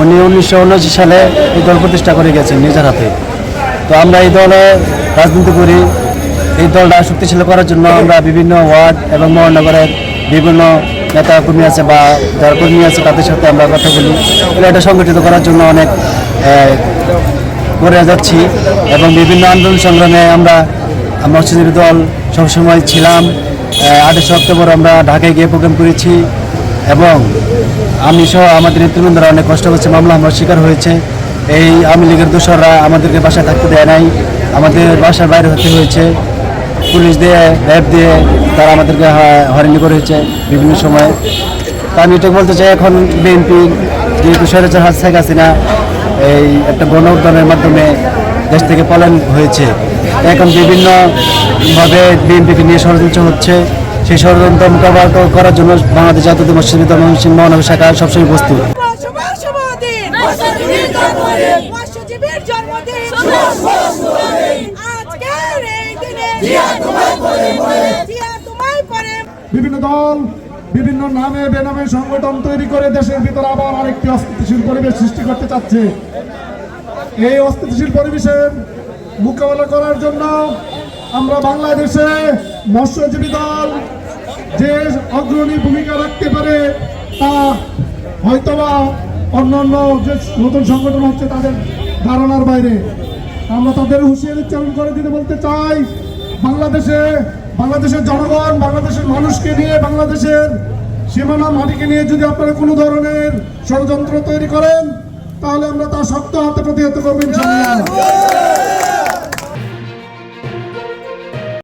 উনি উনিশশো উনআশি সালে এই দল প্রতিষ্ঠা করে গেছেন নিজের হাতে। তো আমরা এই দলে রাজনীতি করি। এই দলটা শক্তিশালী করার জন্য আমরা বিভিন্ন ওয়ার্ড এবং মহানগরের বিভিন্ন নেতা কর্মী আছে বা যারা কর্মী আছে, তাদের সাথে আমরা কথা বলি। এটা সংগঠিত করার জন্য অনেক করে যাচ্ছি এবং বিভিন্ন আন্দোলন সংগ্রামে আমরা মৎস্যজীবী দল সবসময় ছিলাম। আঠাশে অক্টোবর আমরা ঢাকায় গিয়ে প্রোগ্রাম করেছি। এবং আমি সহ আমাদের নেতৃবৃন্দরা অনেক কষ্ট করছে, মামলা হামলার শিকার হয়েছে। এই আওয়ামী লীগের দোসররা আমাদেরকে বাসায় থাকতে দেয় নাই, আমাদের বাসার বাইরে হতে হয়েছে। পুলিশ দিয়ে, র্যাব দিয়ে তারা আমাদেরকে হয়রানি করেছে বিভিন্ন সময়। তা আমি এটা বলতে চাই, এখন বিএনপি যেহেতু স্বৈরাচার হাত শেখ হাসিনা এই একটা গণ উদ্যানের মাধ্যমে দেশ থেকে পলায়ন হয়েছে। এখন বিভিন্নভাবে বিএনপিকে নিয়ে ষড়যন্ত্র হচ্ছে। সেই ষড়যন্ত্র মোকাবেলা করার জন্য বাংলাদেশ জাতীয় মসজিদ মহানগর শাখা সবসময় প্রস্তুত। বিভিন্ন দল, বিভিন্ন নামে বেনামে সংগঠন তৈরি করে দেশের ভিতরে আবার আরেকটি অস্থিতিশীল পরিবেশ সৃষ্টি করতে চাচ্ছে। এই অস্থিতিশীল পরিবেশের মোকাবেলা করার জন্য আমরা বাংলাদেশে মৎস্যজীবী দল যে অগ্রণী ভূমিকা রাখতে পারে, তা হয়তোবা অন্যান্য যে নতুন সংগঠন হচ্ছে তাদের ধারণার বাইরে। আমরা তাদের হুঁশিয়ারি উচ্চারণ করে দিতে বলতে চাই, বাংলাদেশে, বাংলাদেশের জনগণ, বাংলাদেশের মানুষকে নিয়ে, বাংলাদেশের সীমানা মাটিকে নিয়ে যদি আপনারা কোনো ধরনের ষড়যন্ত্র তৈরি করেন, তাহলে আমরা তা শক্ত হাতে প্রতিহত করব ইনশাআল্লাহ।